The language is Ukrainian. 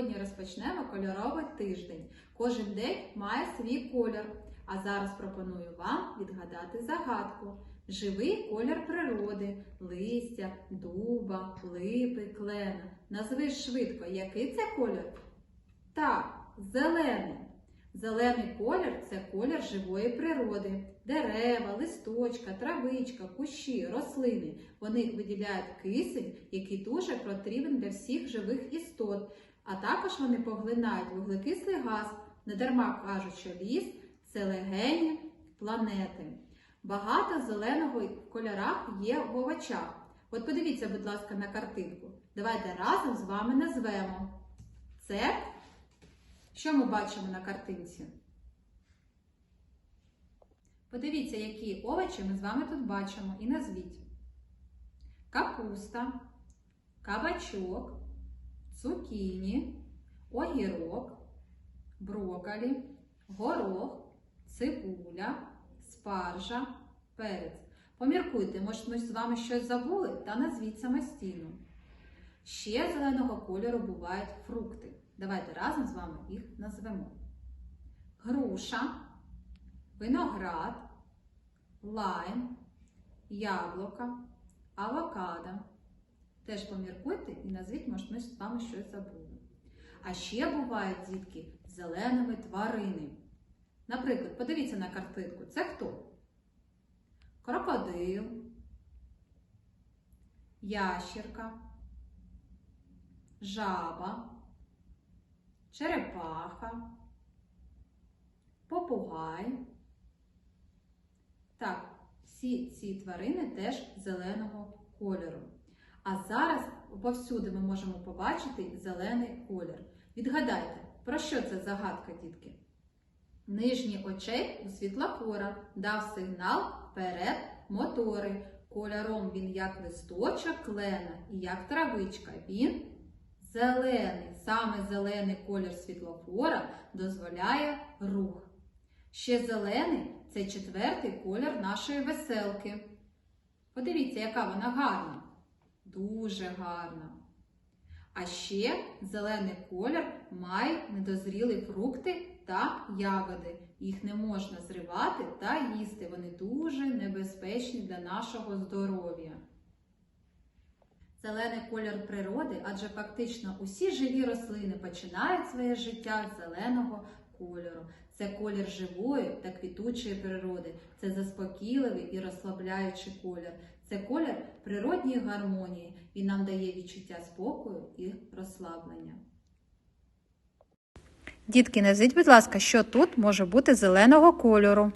Сьогодні розпочнемо кольоровий тиждень. Кожен день має свій колір. А зараз пропоную вам відгадати загадку. Живий колір природи, листя, дуба, липи, клена. Назви швидко, який це колір? Так, зелений. Зелений колір це колір живої природи. Дерева, листочка, травичка, кущі, рослини. Вони виділяють кисень, який дуже потрібен для всіх живих істот. А також вони поглинають вуглекислий газ. Недарма кажуть, що ліс це легені планети. Багато зеленого в кольорах є в овочах. От подивіться, будь ласка, на картинку. Давайте разом з вами назвемо. Це що ми бачимо на картинці? Подивіться, які овочі ми з вами тут бачимо і назвіть. Капуста, кабачок, цукіні, огірок, брокколі, горох, цибуля, спаржа, перець. Поміркуйте, може ми з вами щось забули та назвіть самостійно. Ще зеленого кольору бувають фрукти. Давайте разом з вами їх назвемо. Груша, виноград, лайм, яблука, авокадо. Теж поміркуйте і назвіть, може, ми з вами щось забули. А ще бувають, дітки, зеленими тварини. Наприклад, подивіться на картинку. Це хто? Крокодил, ящерка, жаба, черепаха, попугай. Так, всі ці тварини теж зеленого кольору. А зараз повсюди ми можемо побачити зелений колір. Відгадайте, про що це загадка, дітки? Нижній очей у світлофора дав сигнал вперед мотори. Кольором він як листочок клена і як травичка. Він зелений. Саме зелений колір світлофора дозволяє рух. Ще зелений це четвертий колір нашої веселки. Подивіться, яка вона гарна. Дуже гарна. А ще зелений колір має недозрілі фрукти та ягоди. Їх не можна зривати та їсти. Вони дуже небезпечні для нашого здоров'я. Зелений колір природи, адже фактично усі живі рослини починають своє життя з зеленого кольору. Це колір живої та квітучої природи. Це заспокійливий і розслабляючий колір. Це колір природньої гармонії. Він нам дає відчуття спокою і розслаблення. Дітки, назвіть, будь ласка, що тут може бути зеленого кольору?